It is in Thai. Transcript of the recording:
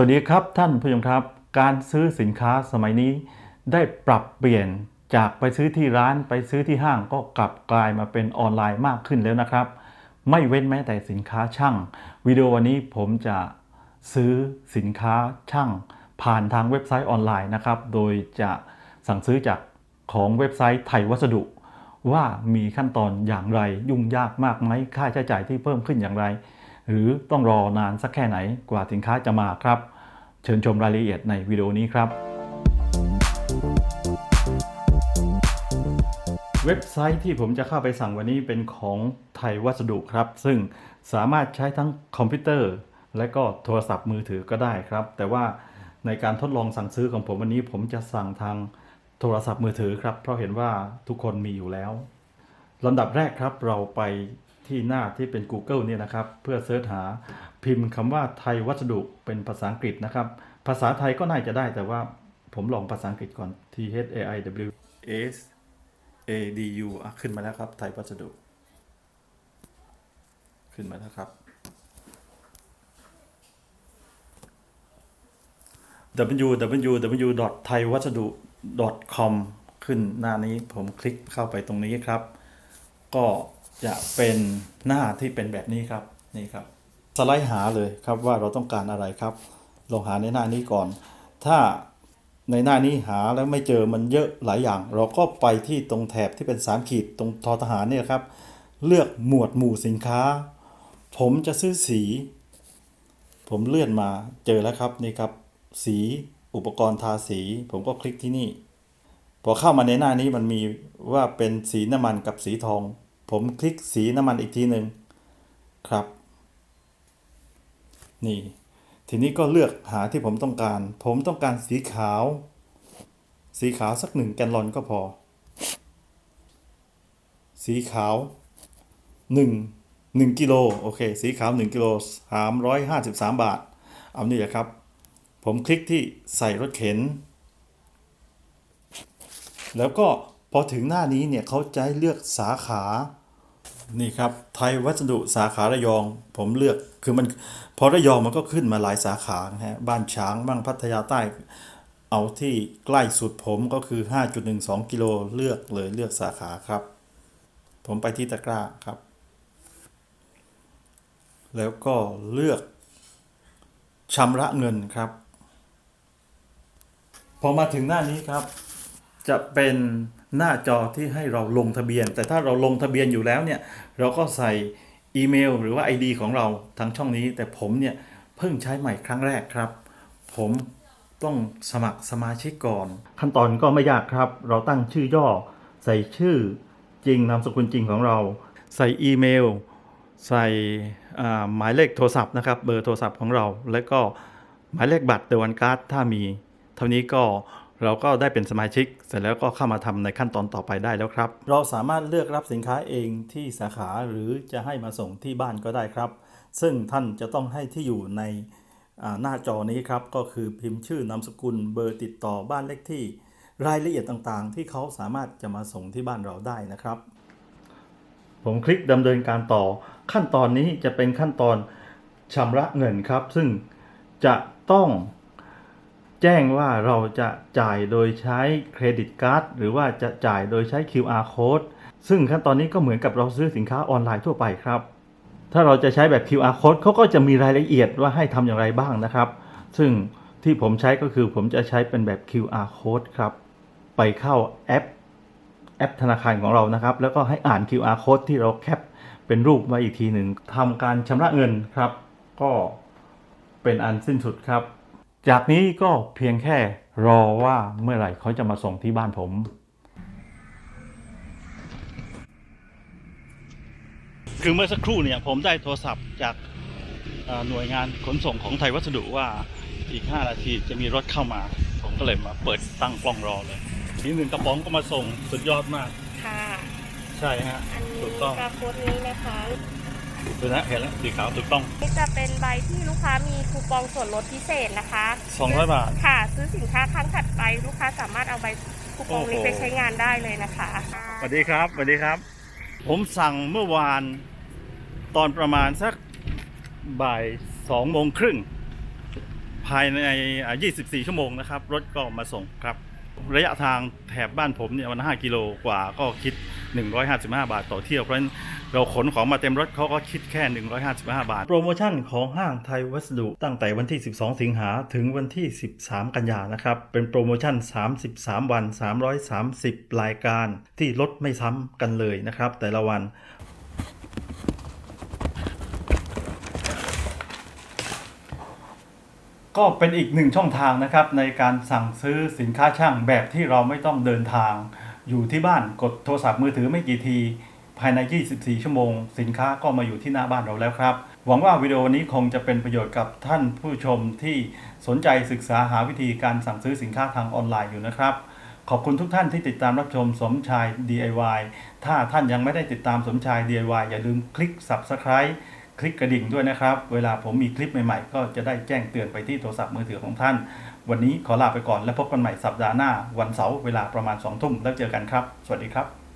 สวัสดีครับท่านผู้ชมครับ การซื้อสินค้าสมัยนี้ ได้ปรับเปลี่ยนจากไปซื้อที่ร้านไปซื้อที่ห้างก็กลับกลายมาเป็นออนไลน์มากขึ้นแล้วนะครับ ไม่เว้นแม้แต่สินค้าช่าง วิดีโอวันนี้ผมจะซื้อสินค้าช่าง ผ่านทางเว็บไซต์ออนไลน์นะครับ โดยจะสั่งซื้อจากของเว็บไซต์ไทยวัสดุ ว่ามีขั้นตอนอย่างไรยุ่งยากมากไหมค่าใช้จ่ายที่เพิ่มขึ้นอย่างไร หรือต้องรอนานสักแค่ไหนกว่าสินค้าจะมาครับ เชิญชมรายละเอียดในวิดีโอนี้ครับ เว็บไซต์ที่ผมจะเข้าไปสั่งวันนี้เป็นของไทยวัสดุครับ ซึ่งสามารถใช้ทั้งคอมพิวเตอร์ และก็โทรศัพท์มือถือก็ได้ครับ แต่ว่าในการทดลองสั่งซื้อของผมวันนี้ผมจะสั่งทางโทรศัพท์มือถือครับ เพราะเห็นว่าทุกคนมีอยู่แล้วลำดับแรกครับเราไป ที่หน้าที่เป็น Google เนี่ยนะครับ เพื่อเสิร์ชหาพิมพ์คำว่าไทยวัสดุเป็นภาษาอังกฤษนะครับ ภาษาไทยก็น่าจะได้แต่ว่าผมลองภาษาอังกฤษก่อน T H A I W S A D U ขึ้นมาแล้วครับ ไทยวัสดุ ขึ้นมาแล้วครับ www.thaiwasadu.com ขึ้นหน้านี้ผมคลิกเข้าไปตรงนี้ครับ ก็ จะเป็นหน้าที่เป็นแบบนี้ครับนี่ครับสไลด์หาเลยครับว่าเราต้องการอะไรครับลองหาในหน้านี้ก่อน ถ้าในหน้านี้หาแล้วไม่เจอมันเยอะหลายอย่าง เราก็ไปที่ตรงแถบที่เป็น3ขีดตรงทอทหารเนี่ยครับ เลือกหมวดหมู่สินค้า ผมจะซื้อสี ผมเลื่อนมาเจอแล้วครับนี่ครับ สีอุปกรณ์ทาสี ผมก็คลิกที่นี่ พอเข้ามาในหน้านี้มันมีว่าเป็นสีน้ำมันกับสีทอง ผมคลิกสีน้ำมันอีกทีหนึ่งครับ นี่ ทีนี้ก็เลือกหาที่ผมต้องการ ผมต้องการสีขาว สีขาวสักหนึ่งแกนลอนก็พอ สีขาวหนึ่งหนึ่งกิโลโอเค สีขาวหนึ่งกิโลสามร้อยห้าสิบสามบาท เอานี่แหละครับ ผมคลิกที่ใส่รถเข็น แล้วก็พอถึงหน้านี้เนี่ยเขาจะให้เลือกสาขา นี่ครับไทยวัสดุสาขาระยอง ผมเลือกคือมันพอระยองมันก็ขึ้นมาหลายสาขานะฮะบ้านช้างบ้างพัทยาใต้ เอาที่ใกล้สุดผมก็คือ 5.12 กิโลเลือกเลยเลือกสาขาครับ ผมไปที่ตะกร้าครับ แล้วก็เลือกชำระเงินครับ พอมาถึงหน้านี้ครับ จะเป็น หน้าจอที่ให้เราลงทะเบียน แต่ถ้าเราลงทะเบียนอยู่แล้วเนี่ยเราก็ใส่อีเมลหรือว่า ID ของเราทางช่องนี้ แต่ผมเนี่ยเพิ่งใช้ใหม่ครั้งแรกครับ ผมต้องสมัครสมาชิกก่อน ขั้นตอนก็ไม่ยากครับ เราตั้งชื่อย่อ ใส่ชื่อจริงนามสกุลจริงของเรา ใส่อีเมล ใส่หมายเลขโทรศัพท์นะครับ เบอร์โทรศัพท์ของเรา และก็หมายเลขบัตรเดวันการ์ดถ้ามี เท่านี้ก็ เราก็ได้เป็นสมาชิก เสร็จแล้วก็เข้ามาทำในขั้นตอนต่อไปได้แล้วครับ เราสามารถเลือกรับสินค้าเองที่สาขาหรือจะให้มาส่งที่บ้านก็ได้ครับ ซึ่งท่านจะต้องให้ที่อยู่ในอ่าหน้าจอนี้ครับ ก็คือพิมพ์ชื่อนามสกุลเบอร์ติดต่อบ้านเลขที่ รายละเอียดต่างๆ ที่เขาสามารถจะมาส่งที่บ้านเราได้นะครับ ผมคลิกดำเนินการต่อ ขั้นตอนนี้จะเป็นขั้นตอนชำระเงินครับ ซึ่งจะต้อง แจ้งว่าเราจะจ่ายโดยใช้เครดิตการ์ดหรือว่าจะจ่ายโดยใช้ QR code ซึ่งขั้นตอนนี้ก็เหมือนกับเราซื้อสินค้าออนไลน์ทั่วไปครับ ถ้าเราจะใช้แบบ QR code เขาก็จะมีรายละเอียดว่าให้ทำอย่างไรบ้างนะครับ ซึ่งที่ผมใช้ก็คือผมจะใช้เป็นแบบ QR code ครับ ไปเข้าแอป แอปธนาคารของเรานะครับ แล้วก็ให้อ่าน QR code ที่เราแคปเป็นรูปไว้อีกทีหนึ่งทำการชำระเงินครับ ก็เป็นอันสิ้นสุดครับ จากนี้ก็เพียงแค่รอว่าเมื่อไหร่เขาจะมาส่งที่บ้านผม คือเมื่อสักครู่เนี่ยผมได้โทรศัพท์จากเอ่อหน่วยงานขนส่งของไทยวัสดุว่าอีก 5 นาทีจะมีรถเข้ามา ผมก็เลยมาเปิดตั้งกล้องรอเลยทีหนึ่งกระป๋องก็มาส่งสุดยอดมาก ค่ะ ใช่ฮะ อันนี้ถูกต้องกราโค้ดนี้นะคะ ดูนะเห็นแล้วสีขาวถูกต้อง นี่จะเป็นใบที่ลูกค้ามีคูปองส่วนลดพิเศษนะคะ200บาท ค่ะ ซื้อสินค้าครั้งถัดไปลูกค้าสามารถเอาใบคูปองนี้โอ้โหไปใช้งานได้เลยนะคะสวัสดีครับสวัสดีครับ ผมสั่งเมื่อวานตอนประมาณสักบ่ายสองโมงครึ่งภภายในอ่า24 ชั่วโมงนะครับ รถก็มาส่งครับ ระยะทางแถบบ้านผมเนี่ยมัน5กิโลกว่าก็คิด 155 บาทต่อเที่ยว เพราะฉะนั้นเราขนของมาเต็มรถเขาก็คิดแค่ 155 บาท โปรโมชั่นของห้างไทยวัสดุ ตั้งแต่วันที่ 12 สิงหาถึงวันที่ 13 กันยานะครับ เป็นโปรโมชั่น 33 วัน 330 รายการที่ลดไม่ซ้ำกันเลยนะครับ แต่ละวันก็เป็นอีกหนึ่งช่องทางนะครับในการสั่งซื้อสินค้าช่างแบบที่เราไม่ต้องเดินทาง อยู่ที่บ้านกดโทรศัพท์มือถือไม่กี่ที ภายใน 24 ชั่วโมง สินค้าก็มาอยู่ที่หน้าบ้านเราแล้วครับ หวังว่าวิดีโอนี้คงจะเป็นประโยชน์กับท่านผู้ชมที่สนใจศึกษาหาวิธีการสั่งซื้อสินค้าทางออนไลน์อยู่นะครับ ขอบคุณทุกท่านที่ติดตามรับชมสมชาย DIY ถ้าท่านยังไม่ได้ติดตามสมชาย DIY อย่าลืมคลิก Subscribe คลิกกระดิ่งด้วยนะครับ เวลาผมมีคลิปใหม่ๆ ก็จะได้แจ้งเตือนไปที่โทรศัพท์มือถือของท่าน วันนี้ขอลาไปก่อนและพบกันใหม่สัปดาห์หน้าวันเสาร์เวลาประมาณ2ทุ่มแล้วเจอกันครับ สวัสดีครับ